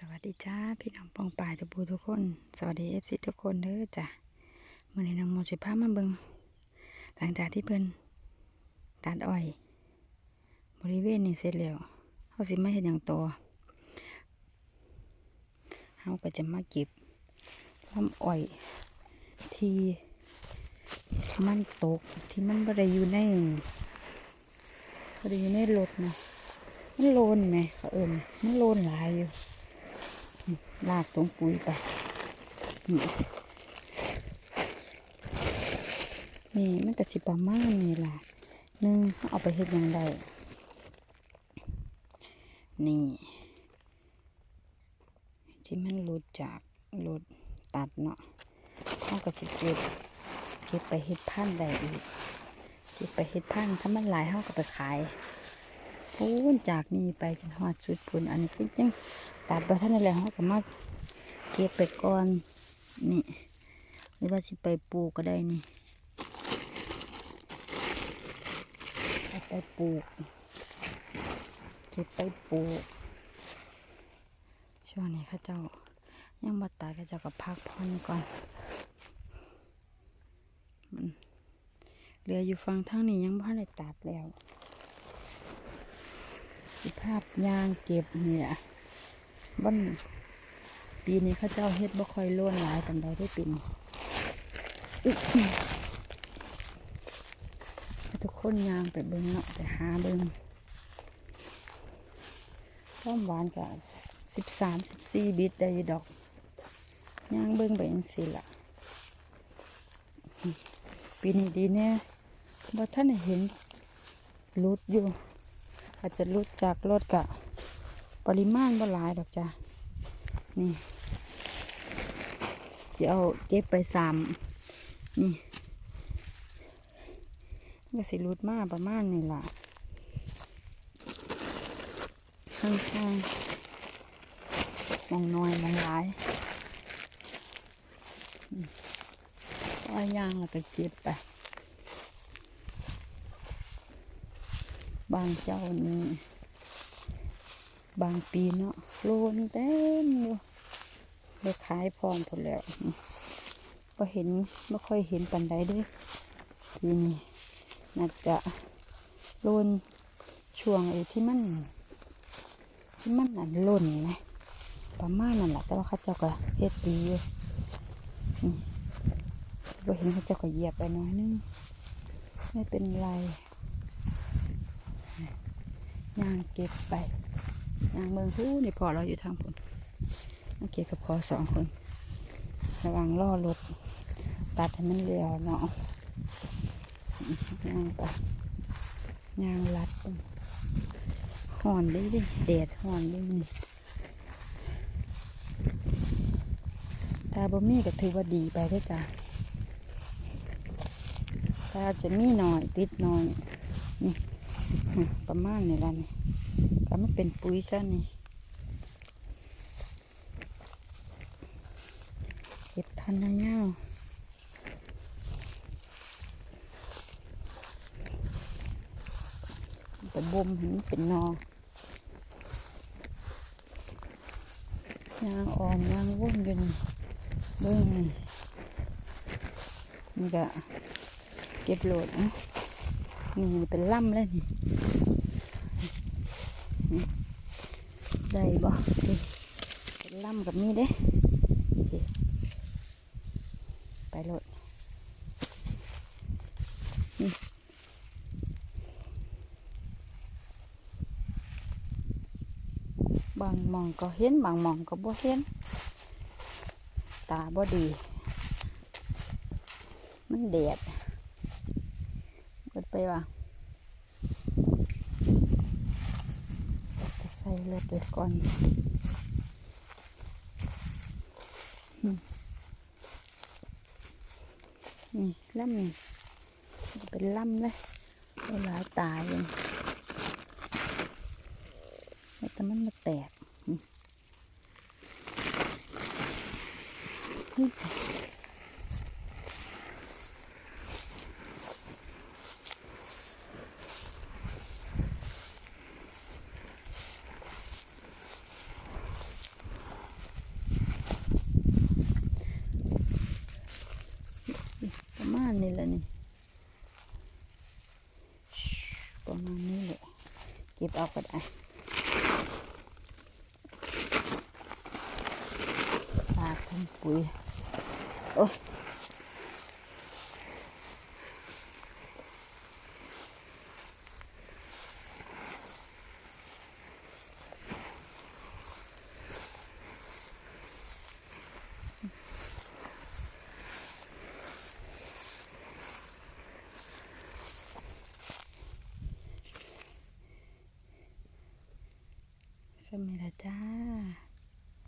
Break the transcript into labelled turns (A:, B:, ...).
A: สวัสดีจ้าพี่น้องปองป่ายทุกผู้ทุกคน สวัสดีเอฟซีทุกคนเด้อจ้ะมื่อนี้น้องโมสิพามาเบิงหลังจากที่เพิ่นตัดอ้อย บริเวณนี้เสร็จแล้วเขาสิมาเห็นอย่างตัวเขาก็จะมาเก็บลำอ้อย ที่มันตกที่มันบ่ได้อยู่ในบ่ได้อยู่ในรถนะมันโลนไหมเขาเอิญมันโลนหลายอยู่ ลากตรงปุ๋ยไปนี่นี่มันก็สิประมาณนี่ล่ะหนึ่งเอาไปเฮ็ดยังไงนี่ ที่มันหลุดจากหลุดตัดเนาะเขาก็สิเก็บเก็บไปเฮ็ดพันธุ์ได้อีกเก็บไปเฮ็ดพันถ้ามันหลายเขาก็ไปขายพูนจากนี่ไปจนหอดสุดพุนอันนี้ก็ยัง ตัดไปท่านนั่นแหละเขาก็มาเก็บไปก่อนนี่หรือว่าสิไปปลูกก็ได้นี่ไปปลูกเก็บไปปลูกช่วงนี้ข้าเจ้ายังมาตายข้าเจ้ากับพักผ่อนก่อนมันเหลืออยู่ฟังทางนี้ยังพ่ได้ตัดแล้วสิภาพยางเก็บเนี่ย บ้านปีนี้ข้าเจ้าเฮ็ดบ่ค่อยล้วนหลายปันใดได้ปีนี้ทุกคนยางไปเบิ่งเนาะไปหาเบิ่งความหวานก็สิบสามสิบสี่บิตได้ดอกย่างเบิ้งไปยังสิละปีนี้ดีเนี่ยบ่ท่านเห็นรุดอยู่ อาจจะรุดจากรถกะ ปริมาณบ่หลายดอกจ้ะนี่จะเอาเก็บไปสามนี่ก็สิรุดมาประมาณนี่ล่ะข้างๆมองน้อยมองหลายอืมเอาย่างแล้วก็เก็บไปบางเจ้านี่ บางปีเนาะโลนเต็มอยู่ไปขายพร้อมหมดแล้วก็เห็นไม่ค่อยเห็นปันใดด้วยทีนี้น่าจะโลนช่วงไอ้ที่มันที่มันอันหล่นไหมประมาณนั่นแหละแต่ว่าเขาเจ้าก็เฮ็ดดีอยู่นี่เราเห็นเขาเจ้าก็เหยียบไปน้อยนึงไม่เป็นไรย่างเก็บไป ย่างเมืองหู้นี่พอเราอยู่ทางผลมาเก็บกับพอสองคน ระวังล่อรถตัดให้มันเรียวเนาะย่างไปย่างลัดห่อนเลยดิแดดห่อนเลยนี่ตาบ่มีก็ถือว่าดีไปได้จ้ะตาจะมีหน่อยติดหน่อยนี่ ประมาณนี้ละนี่ก็ไม่เป็นปุ๋ยซะนี่เก็บทันนะเงาแต่บ่มห็นมันเป็นนอยางอ่อนยางวุ่นอยู่นี่เบิ้งนี่นี่ก็เก็บโหลดนะ นี่เป็นล่ำเลยนี่ได้บ่เป็นล่ำกับนี่เด้ไปโหลดนี่บางหมองก็เห็นบางหมองก็บ่เห็น ตาบ่ดี มันแดด เบิดไปว่าจะใส่รถไปก่อนนี่ล่ำนี่เป็นล่ำเลยเอาหลาตายเลยแต่มันมาแตกนี่จ้ะ เก็ บเอาก็ได้ปากทำปุ๋ยโอ้